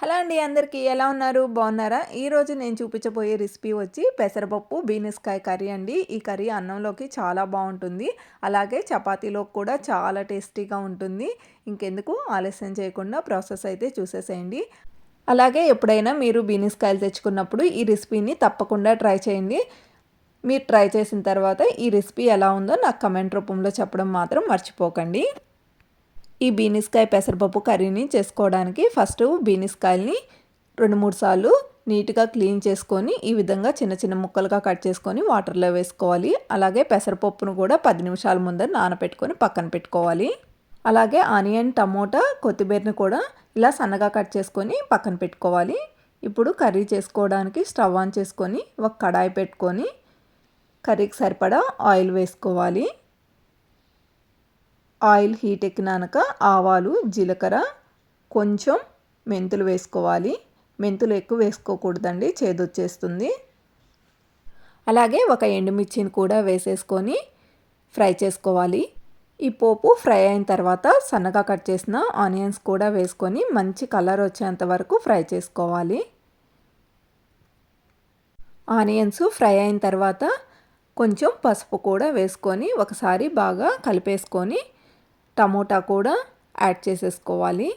Hello అండి అందరికీ ఎలా ఉన్నారు? బాగున్నారా? ఈరోజు నేను చూపించబోయే రెసిపీ వచ్చి పెసరపప్పు బీనిస్కాయ కర్రీ అండి. ఈ కర్రీ అన్నంలోకి చాలా బాగుంటుంది. అలాగే చపాతీలో కూడా చాలా టేస్టీగా ఉంటుంది. ఇంకెందుకు ఆలస్యం చేయకుండా ప్రాసెస్ అయితే చూసేసేయండి. అలాగే ఎప్పుడైనా మీరు బీనస్కాయలు తెచ్చుకున్నప్పుడు ఈ రెసిపీని తప్పకుండా ట్రై చేయండి. మీరు ట్రై చేసిన తర్వాత ఈ రెసిపీ ఎలా ఉందో నాకు కమెంట్ రూపంలో చెప్పడం మాత్రం మర్చిపోకండి. ఈ బీనిస్కాయ పెసరపప్పు కర్రీని చేసుకోవడానికి ఫస్ట్ బీనిస్కాయల్ని రెండు మూడు సార్లు నీట్గా క్లీన్ చేసుకొని ఈ విధంగా చిన్న చిన్న ముక్కలుగా కట్ చేసుకొని వాటర్లో వేసుకోవాలి. అలాగే పెసరపప్పును కూడా పది నిమిషాల ముందర నానబెట్టుకొని పక్కన పెట్టుకోవాలి. అలాగే ఆనియన్ టమోటా కొత్తిమీరని కూడా ఇలా సన్నగా కట్ చేసుకొని పక్కన పెట్టుకోవాలి. ఇప్పుడు కర్రీ చేసుకోవడానికి స్టవ్ ఆన్ చేసుకొని ఒక కడాయి పెట్టుకొని కర్రీకి సరిపడా ఆయిల్ వేసుకోవాలి. ఆయిల్ హీట్ ఎక్కినాక ఆవాలు జీలకర్ర కొంచెం మెంతులు వేసుకోవాలి. మెంతులు ఎక్కువ వేసుకోకూడదండి చేదొచ్చేస్తుంది. అలాగే ఒక ఎండుమిర్చిని కూడా వేసేసుకొని ఫ్రై చేసుకోవాలి. ఈ పోపు ఫ్రై అయిన తర్వాత సన్నగా కట్ చేసిన ఆనియన్స్ కూడా వేసుకొని మంచి కలర్ వచ్చేంత వరకు ఫ్రై చేసుకోవాలి. ఆనియన్స్ ఫ్రై అయిన తర్వాత కొంచెం పసుపు కూడా వేసుకొని ఒకసారి బాగా కలిపేసుకొని టమోటా కూడా యాడ్ చేసేసుకోవాలి.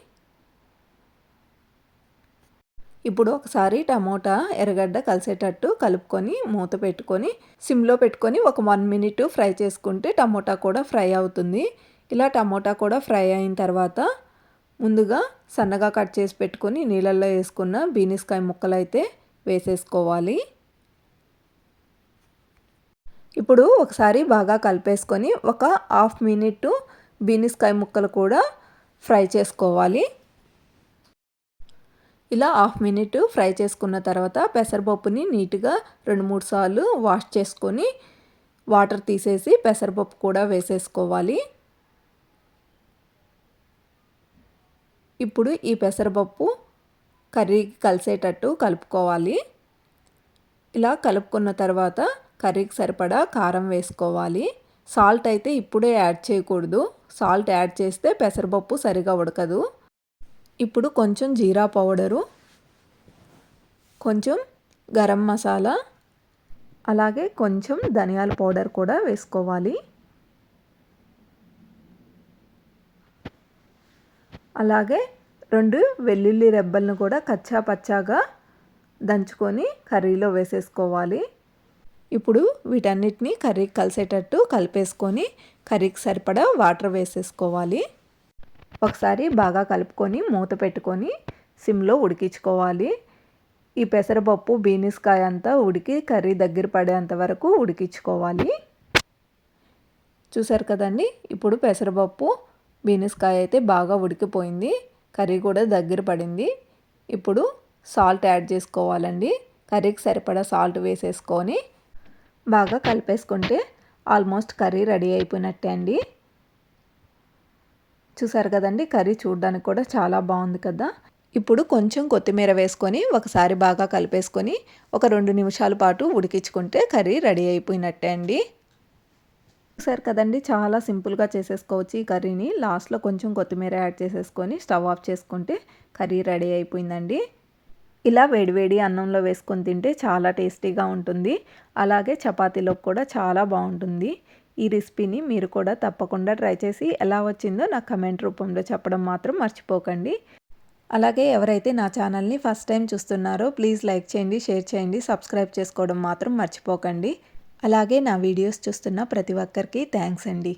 ఇప్పుడు ఒకసారి టమోటా ఎర్రగడ్డ కలిసేటట్టు కలుపుకొని మూత పెట్టుకొని సిమ్లో పెట్టుకొని ఒక వన్ మినిట్ ఫ్రై చేసుకుంటే టమోటా కూడా ఫ్రై అవుతుంది. ఇలా టమోటా కూడా ఫ్రై అయిన తర్వాత ముందుగా సన్నగా కట్ చేసి పెట్టుకొని నీళ్ళల్లో వేసుకున్న బీనిస్కాయ ముక్కలు అయితే వేసేసుకోవాలి. ఇప్పుడు ఒకసారి బాగా కలిపేసుకొని ఒక హాఫ్ మినిట్ బీనిస్కాయ ముక్కలు కూడా ఫ్రై చేసుకోవాలి. ఇలా హాఫ్ మినిట్ ఫ్రై చేసుకున్న తర్వాత పెసరపప్పుని నీట్గా రెండు మూడు సార్లు వాష్ చేసుకొని వాటర్ తీసేసి పెసరపప్పు కూడా వేసేసుకోవాలి. ఇప్పుడు ఈ పెసరపప్పు కర్రీకి కలిసేటట్టు కలుపుకోవాలి. ఇలా కలుపుకున్న తర్వాత కర్రీకి సరిపడా కారం వేసుకోవాలి. సాల్ట్ అయితే ఇప్పుడే యాడ్ చేయకూడదు. సాల్ట్ యాడ్ చేస్తే పెసరపప్పు సరిగా ఉడకదు. ఇప్పుడు కొంచెం జీరా పౌడరు కొంచెం గరం మసాలా అలాగే కొంచెం ధనియాల పౌడర్ కూడా వేసుకోవాలి. అలాగే రెండు వెల్లుల్లి రెబ్బలను కూడా కచ్చా పచ్చాగా దంచుకొని కర్రీలో వేసేసుకోవాలి. ఇప్పుడు వీటన్నిటిని కర్రీకి కలిసేటట్టు కలిపేసుకొని కర్రీకి సరిపడా వాటర్ వేసేసుకోవాలి. ఒకసారి బాగా కలుపుకొని మూత పెట్టుకొని సిమ్లో ఉడికించుకోవాలి. ఈ పెసరపప్పు బీనిస్కాయ అంతా ఉడికి కర్రీ దగ్గర పడేంత వరకు ఉడికించుకోవాలి. చూసారు కదండి? ఇప్పుడు పెసరపప్పు బీనిస్కాయ అయితే బాగా ఉడికిపోయింది. కర్రీ కూడా దగ్గర పడింది. ఇప్పుడు సాల్ట్ యాడ్ చేసుకోవాలండి. కర్రీకి సరిపడా సాల్ట్ వేసేసుకొని బాగా కలిపేసుకుంటే ఆల్మోస్ట్ కర్రీ రెడీ అయిపోయినట్టే అండి. చూసారు కదండి కర్రీ చూడడానికి కూడా చాలా బాగుంది కదా. ఇప్పుడు కొంచెం కొత్తిమీర వేసుకొని ఒకసారి బాగా కలిపేసుకొని ఒక రెండు నిమిషాల పాటు ఉడికించుకుంటే కర్రీ రెడీ అయిపోయినట్టే అండి. చూసారు కదండి చాలా సింపుల్గా చేసేసుకోవచ్చు ఈ కర్రీని. లాస్ట్లో కొంచెం కొత్తిమీర యాడ్ చేసేసుకొని స్టవ్ ఆఫ్ చేసుకుంటే కర్రీ రెడీ అయిపోయిందండి. ఇలా వేడివేడి అన్నంలో వేసుకొని తింటే చాలా టేస్టీగా ఉంటుంది. అలాగే చపాతీలో కూడా చాలా బాగుంటుంది. ఈ రెసిపీని మీరు కూడా తప్పకుండా ట్రై చేసి ఎలా వచ్చిందో నాకు కమెంట్ రూపంలో చెప్పడం మాత్రం మర్చిపోకండి. అలాగే ఎవరైతే నా ఛానల్ని ఫస్ట్ టైం చూస్తున్నారో ప్లీజ్ లైక్ చేయండి షేర్ చేయండి సబ్స్క్రైబ్ చేసుకోవడం మాత్రం మర్చిపోకండి. అలాగే నా వీడియోస్ చూస్తున్న ప్రతి ఒక్కరికి థ్యాంక్స్ అండి.